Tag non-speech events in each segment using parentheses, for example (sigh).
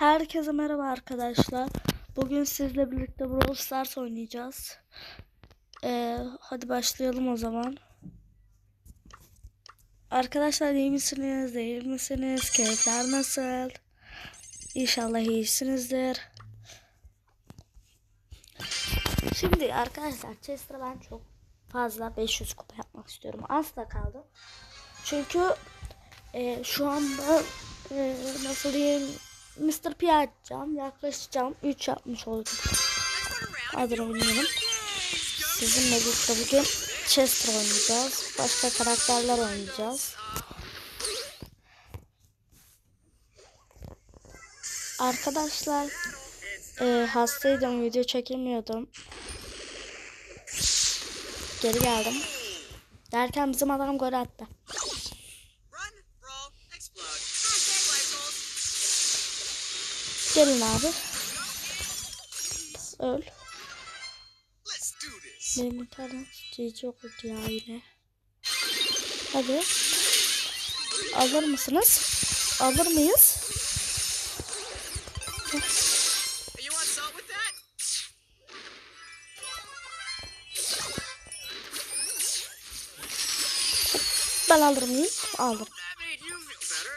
Herkese merhaba arkadaşlar. Bugün sizle birlikte Brawl Stars oynayacağız. Ee, hadi başlayalım o zaman. Arkadaşlar iyi misiniz, değil misiniz? Keyifler nasıl? İnşallah iyisinizdir. Şimdi arkadaşlar Chester'a ben çok fazla 500 kupa yapmak istiyorum. Az da kaldı. Çünkü e, şu anda e, nasıl diyeyim Mr. P açacağım. Yaklaşacağım. 3 yapmış oldum. Adını bilmiyorum. Sizinle birlikte bugün Chester oynayacağız. Başka karakterler oynayacağız. Arkadaşlar e, hastaydım. Video çekemiyordum. Geri geldim. Derken bizim adam gol attı. Gelin abi. Öl. Benim internet cici oldu ya yine. Hadi. Alır mısınız? Alır mıyız? Ben alır mıyım? Aldım.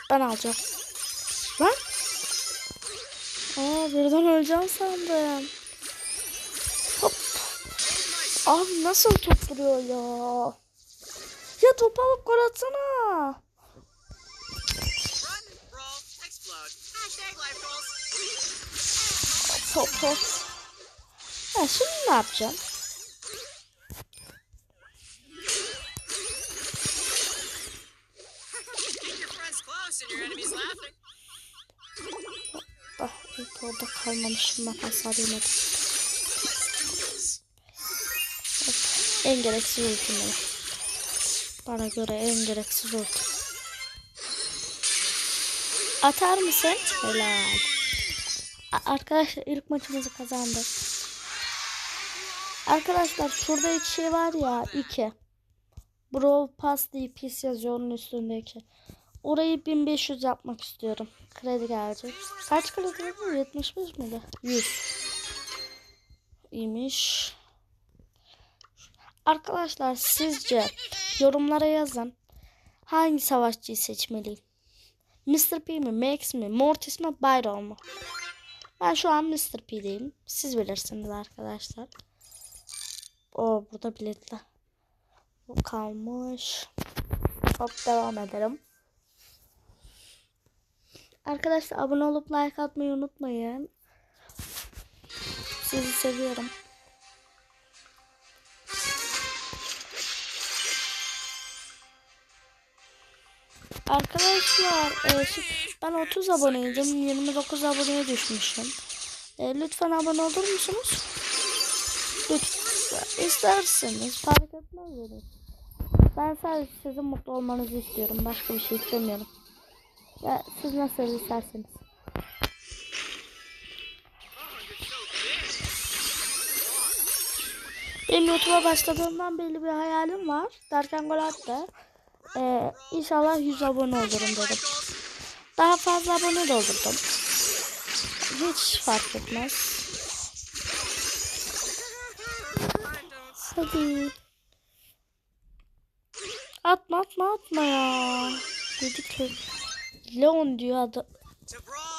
Ben alacağım. Lan? Aa birden öleceğim sandım. Hop. Abi nasıl top vuruyor ya? Ya topa alıp gol atsana. Hop hop. Ha şimdi ne yapacağım? İlk orada kalmamışım ben hasar yemedim. This. En gereksiz ultim benim. Bana göre en gereksiz ultim. Atar mısın? Helal. Arkadaşlar ilk maçımızı kazandık. Arkadaşlar şurada iki şey var ya iki. Brawl Pass diye pis yazıyor onun üstündeki. Orayı 1500 yapmak istiyorum. Kredi gelecek. Kaç kredi verdin? 75 miydi? 100. İyiymiş. Arkadaşlar sizce yorumlara yazın. Hangi savaşçıyı seçmeliyim? Mr. P mi, Max mi, Mortis mi, Byron mu? Ben şu an Mr. P'deyim. Siz bilirsiniz arkadaşlar. O burada biletler. Bu kalmış. Hop devam edelim. Arkadaşlar abone olup like atmayı unutmayın. Sizi seviyorum. Arkadaşlar e, ben 30 aboneydim. 29 aboneye düşmüşüm. E, lütfen abone olur musunuz? Lütfen. İsterseniz fark etmez benim. Ben sadece sizin mutlu olmanızı istiyorum. Başka bir şey istemiyorum. Ya siz nasıl isterseniz. Benim YouTube'a başladığımdan belli bir hayalim var. Derken gol attı. Ee, inşallah 100 abone olurum dedim. Daha fazla abone de olurdum. Hiç fark etmez. Hadi. Atma atma atma ya. Dedik Leon diyor adı.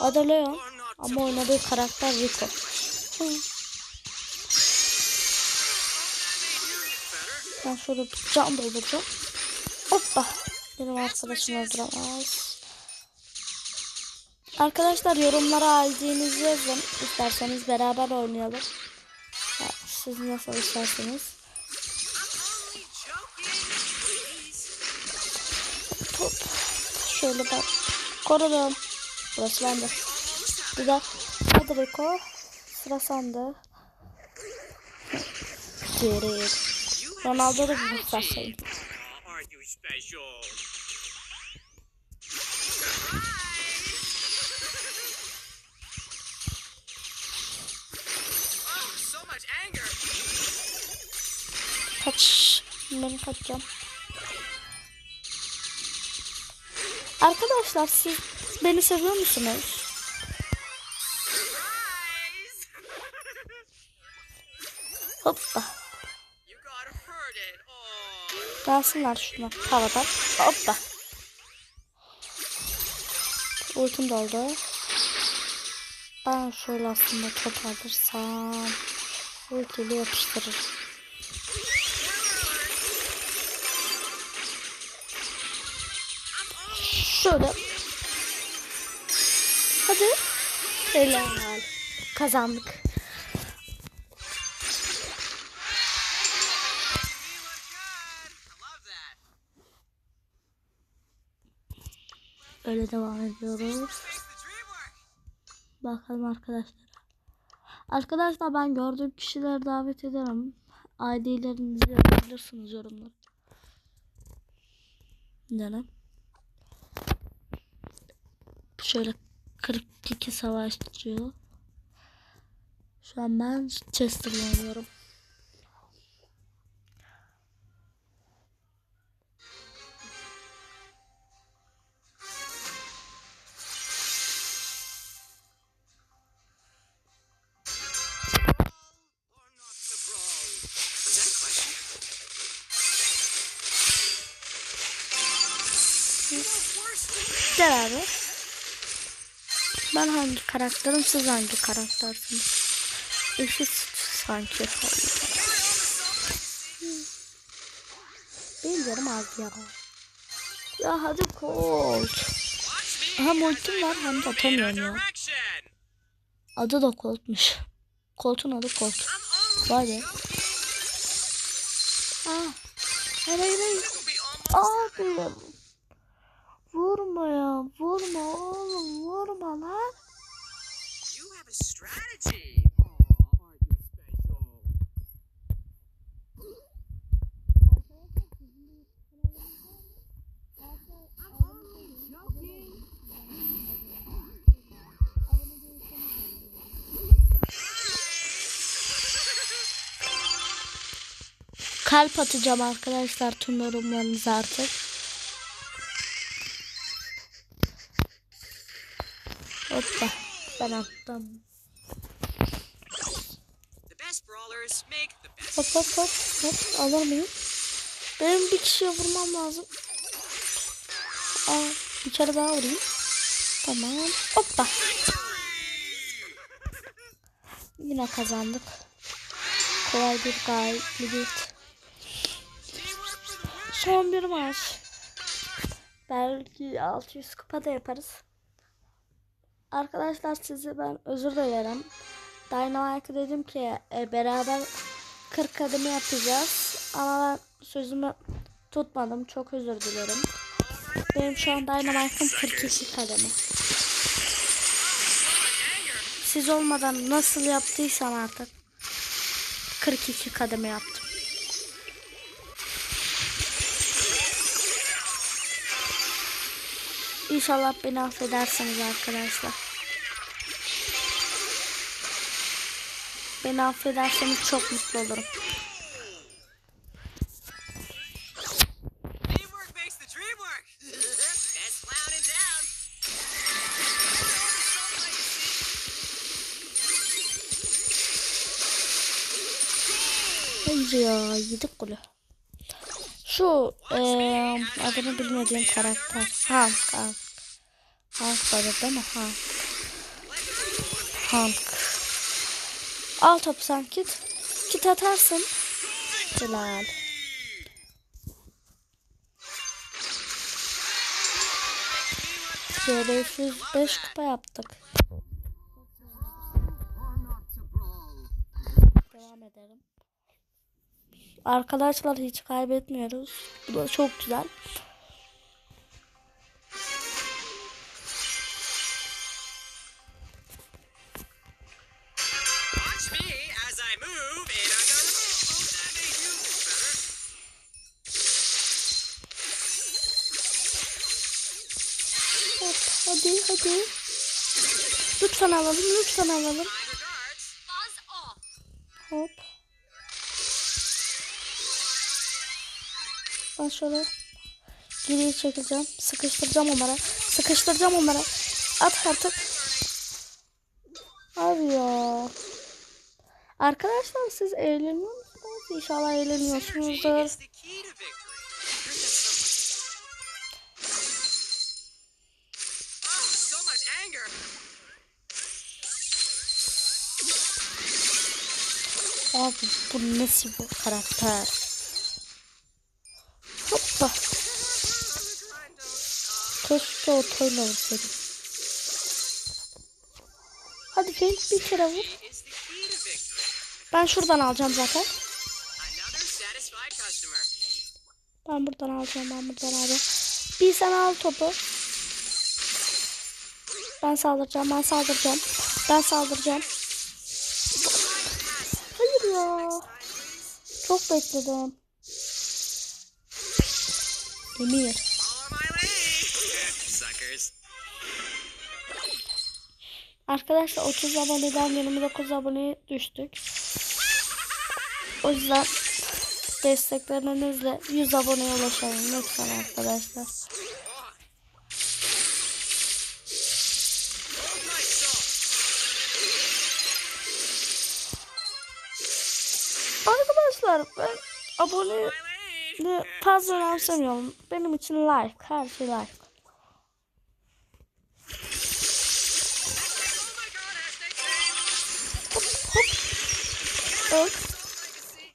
Adı Leon. Ama oynadığı karakter Rico. Ben şöyle bir can dolduracağım. Hoppa. Benim arkadaşım öldüremez. Arkadaşlar yorumlara ID'nizi yazın. İsterseniz beraber oynayalım. Ya, siz nasıl isterseniz. Hop. Şöyle ben korudum. Burası bende. Güzel. Hadi Rico. Sıra sende. Geri. Ronaldo da bir anger. Kaç. Ben kaçacağım. Arkadaşlar siz beni seviyor musunuz? Hoppa. Gelsinler şuna paradan. Hoppa. Ultim doldu. Ben şöyle aslında toparlarsam ultiyle yapıştırırım. Şöyle. Hadi. Helal. Kazandık. Öyle devam ediyoruz. Bakalım arkadaşlar. Arkadaşlar ben gördüğüm kişileri davet ederim. ID'lerinizi yazabilirsiniz yorumlara. Neden? Şöyle 42 savaşçı. Şu an ben Chester'la oynuyorum. Or not Ben hangi karakterim siz hangi karaktersiniz? Eşit sanki. Benim yarım ya. Ya hadi me Hem ultim var hem de atamıyorum ya. Adı da Colt'muş. Colt'un adı Colt. Vay be. Aa. Hayır hayır hayır. We'll be almost Abi. Vurma ya. Vurma oğlum. Vurma lan. Joking. Kalp atacağım arkadaşlar tüm yorumlarınızı artık. Hoppa. Ben attım. Hop hop hop. Hop alır mıyım? Benim bir kişiye vurmam lazım. Aa, bir kere daha vurayım. Tamam. Hoppa. Yine kazandık. Kolay bir galibiyet. Son bir maç. Belki 600 kupa da yaparız. Arkadaşlar sizi ben özür dilerim. Dynamite'a dedim ki e, beraber 40 adımı yapacağız. Ama ben sözümü tutmadım. Çok özür dilerim. Benim şu an Dynamite'ım 42 kademi. Siz olmadan nasıl yaptıysam artık 42 kademe yaptım. İnşallah beni affedersiniz arkadaşlar. Beni affederseniz çok mutlu olurum. Hayır (laughs) ya yedik golü. Şu eee adını bilmediğim karakter. Hank. Hank. Hank böyle değil mi? Hank. Hank. Al topu sen git. Git atarsın. Helal. C505 kupa yaptık. Devam edelim. Arkadaşlar hiç kaybetmiyoruz. Bu da çok güzel. Alalım, alalım. Regards. Buzz off. Hop. Ben şöyle geriye çekeceğim. Sıkıştıracağım onlara. Sıkıştıracağım onlara. At artık. Abi ya. Arkadaşlar siz eğleniyor musunuz? İnşallah eğleniyorsunuzdur. Abi bu nasıl bir karakter? Hoppa. Keşke otoyla vursaydım. Hadi Fink bir kere vur. Ben şuradan alacağım zaten. Ben buradan alacağım. Ben buradan alacağım. Bir sen al topu. Ben saldıracağım. Ben saldıracağım. Ben saldıracağım. Ya. Çok bekledim. Emir. Arkadaşlar 30 aboneden 29 aboneye düştük. O yüzden desteklerinizle 100 aboneye ulaşalım lütfen arkadaşlar. Arkadaşlar ben abone fazla önemsemiyorum. Benim için like. Her şey like.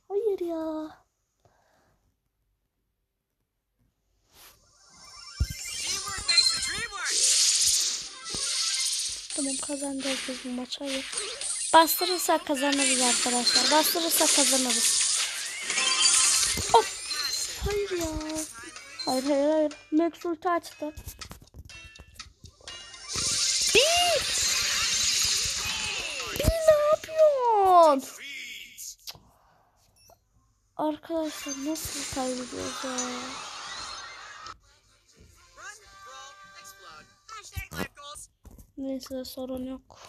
Hayır ya. Tamam kazanacağız biz bu maçı. Hayır. Bastırırsak kazanırız arkadaşlar. Bastırırsak kazanırız. Hayır ya. Hayır hayır hayır. Max ulti açtı. Bir. Bir ne yapıyorsun? Arkadaşlar nasıl kaybediyoruz ya? Neyse sorun yok.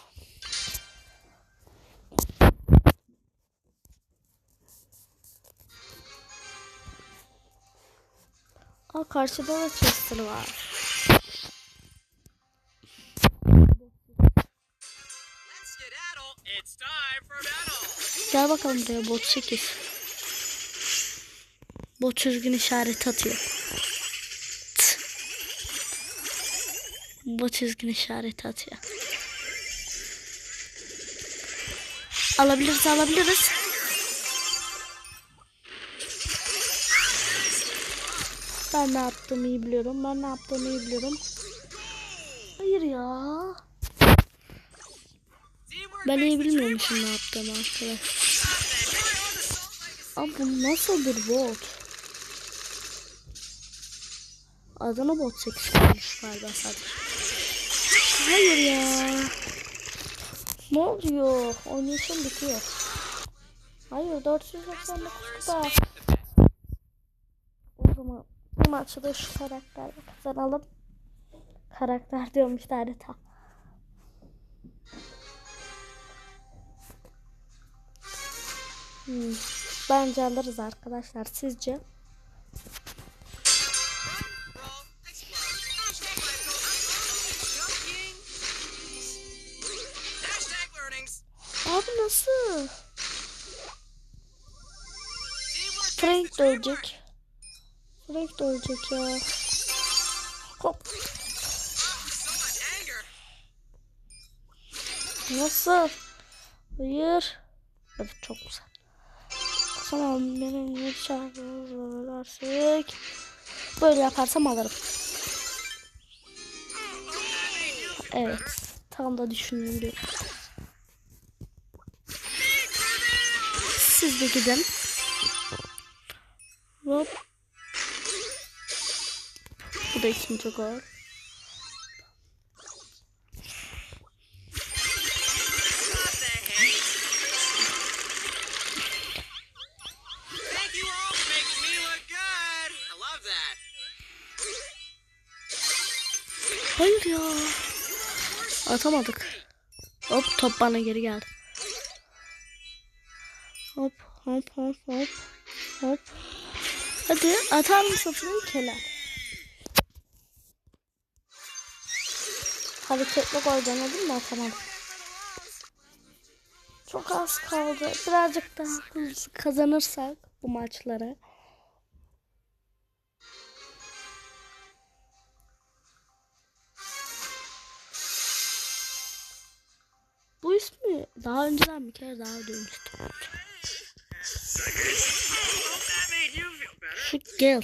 Karşıda da Chester var. Gel bakalım buraya bot 8. Bot çizgin işareti atıyor. Bot çizgin işareti atıyor. Alabiliriz alabiliriz. Ben ne yaptığımı iyi biliyorum. Ben ne yaptığımı iyi biliyorum. Hayır ya. Ben iyi bilmiyormuşum ne yaptığımı arkadaşlar. Abi bu nasıl bir bot? Adana bot 8 koymuş galiba sadece. Hayır ya. Ne oluyor? Oynayışım bitiyor. Hayır 489 kupa. O zaman bu maçı da şu karakterle kazanalım. Karakter diyorum işte harita. Hmm. Bence alırız arkadaşlar. Sizce? Abi nasıl? Frank makes work. ölecek. Ya. Hop. Nasıl? Hayır. Evet çok güzel. Tamam benim bir çağırırsek. Böyle yaparsam alırım. Evet. Tam da düşünüyorum. Siz de gidin. Hop. Look good. I love that. Hayır ya. Atamadık. Hop top bana geri geldi. Hop hop hop hop. Hop. Hadi atar Frank helal. Hareketli gol denedim de atamadım. Çok az kaldı. Birazcık daha hızlı kazanırsak bu maçları. Bu ismi daha önceden bir kere daha duymuştum. Şu gel.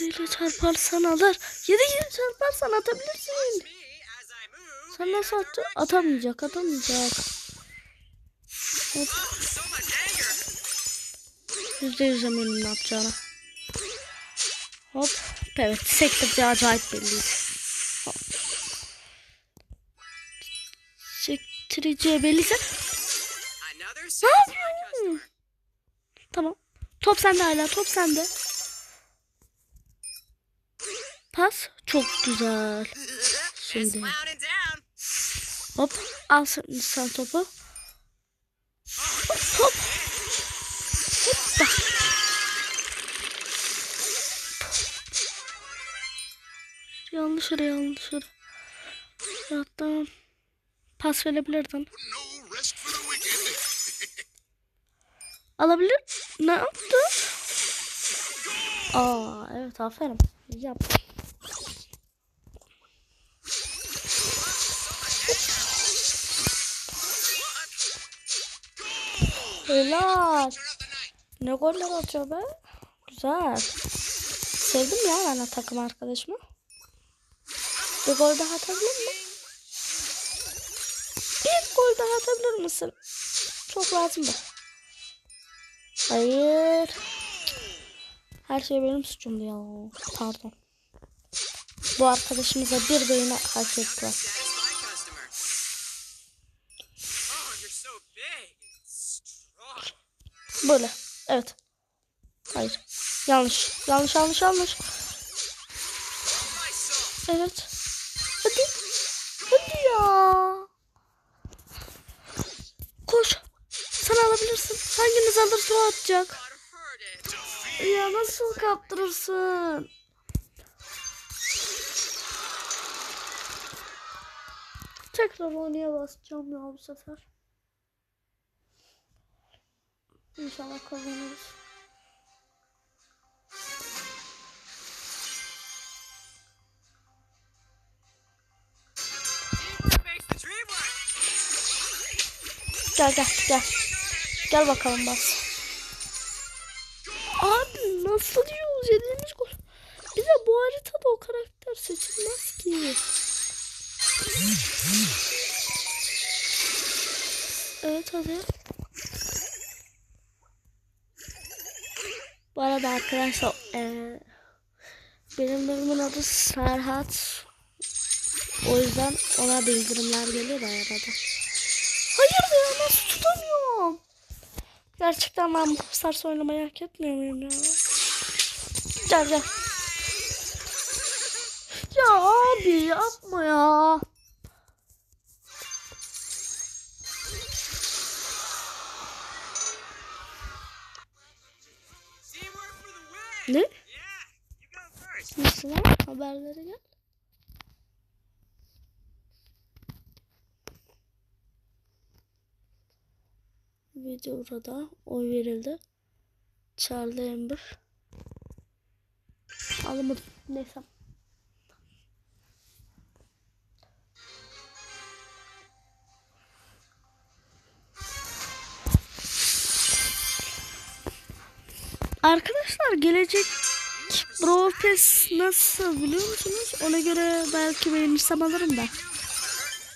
Yediyle çarparsan alır. Yediyle çarparsan atabilirsin. Sen nasıl attın? Atamayacak, atamayacak. Hop. Yüzde yüz eminim ne yapacağına. Hop. Evet. Sektirce acayip belliydi. Hop. Sektireceği belliyse. Tamam. Top sende hala. Top sende. Pas. Çok güzel. Şimdi. Hop. Al sen, topu. Hop. Hop. Hoppa. Yanlış yere yanlış yere. Hatta pas verebilirdin. Alabilir. Ne yaptı? Aa evet aferin. Yap. Helal. Ne goller atıyor? Güzel. Sevdim ya ben takım arkadaşımı. Bir gol daha atabilir mi? Bir gol daha atabilir misin? Çok lazım da. Hayır. Her şey benim suçumdu ya. Pardon. Bu arkadaşımıza bir beyni hak ettiler. Böyle. Evet. Hayır. Yanlış. Yanlış yanlış yanlış. Evet. Hadi. Hadi ya. Koş. Sen alabilirsin. Hanginiz alırsa o atacak. Ya nasıl kaptırırsın? Tekrar oynaya basacağım ya bu sefer. İnşallah kazanırız. Gel gel gel. Gel bakalım bas. Abi nasıl yiyoruz yediğimiz gol. Bir de bu haritada o karakter seçilmez ki. Evet hadi. Bu arada arkadaşlar eee benim bölümün adı Serhat. O yüzden ona bildirimler geliyor da arada. Hayır ya nasıl tutamıyorum? Gerçekten ben bu Stars oynamayı hak etmiyor muyum ya? Gel gel. Ya abi yapma ya. Ne? Nasıl lan? Haberlere gel. Videoda oy verildi. Charlie Ember. Alamadım. Neyse. Arkadaşlar gelecek Brawl Pass nasıl biliyor musunuz? Ona göre belki beğenirsem alırım da.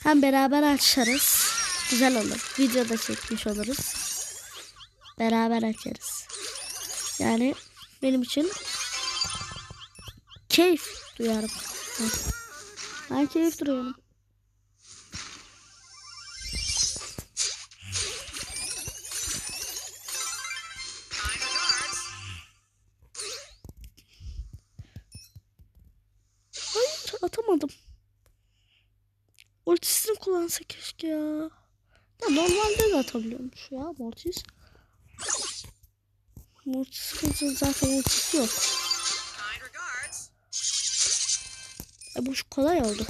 Hem beraber açarız. Güzel olur. Video da çekmiş oluruz. Beraber açarız. Yani benim için keyif duyarım. Ben keyif duyuyorum. atsa keşke ya. Ya normalde de atabiliyormuş ya Mortis. Mortis için zaten ultisi yok. E bu kolay oldu.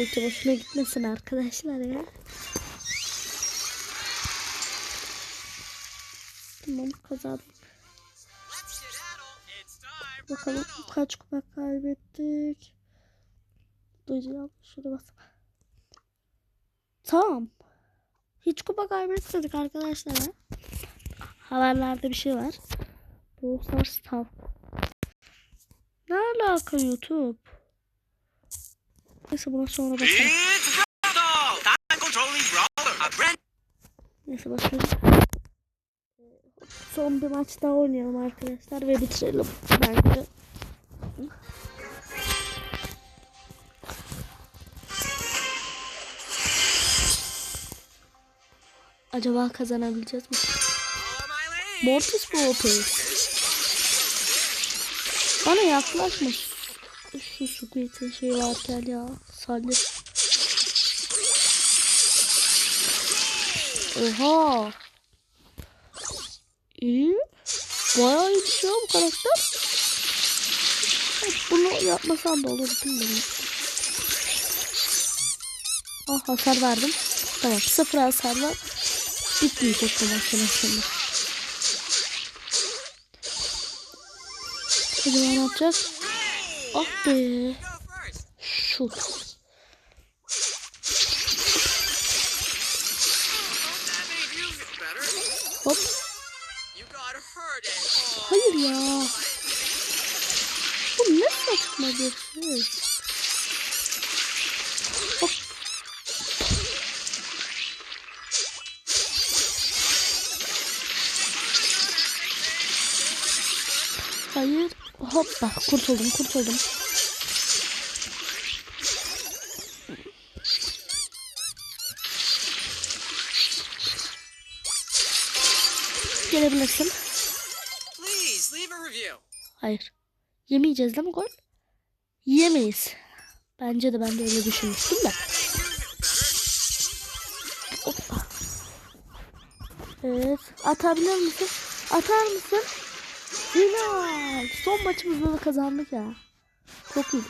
Ulti boşuna gitmesin arkadaşlar ya. Tamam kazandım. Bakalım kaç kupa kaybettik. Duyacağım. Şurada bas. Tamam. Hiç kupa kaybetmedik arkadaşlar. ha. Haberlerde bir şey var. Bu Stars. Ne alaka YouTube? Neyse buna sonra bakalım. Neyse bakalım. Son bir maç daha oynayalım arkadaşlar ve bitirelim bence. Acaba kazanabileceğiz mi? Mortis bu OP. Bana yaklaşma. Şu Squid'in şeyi varken ya. Salih. Oha. İyi. Bayağı iyi bir şey bu karakter. Bunu yapmasam da olur mi? Ah hasar verdim. Tamam sıfır hasarla bitmeyecek bu maçın şimdi. Acaba ne yapacağız? Ah be. Go first. Şut. Bir şey. Hop. Hayır. Hoppa kurtuldum kurtuldum. Gelebilirsin. Hayır. Yemeyeceğiz değil mi gol? Yemeyiz. Bence de ben de öyle düşünmüştüm de. Hoppa. Evet. Atabilir misin? Atar mısın? Final. Son maçımızda da kazandık ya. Çok iyiydi.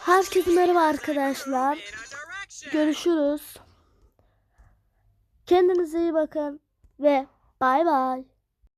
Herkese merhaba arkadaşlar. Görüşürüz. Kendinize iyi bakın ve bay bay.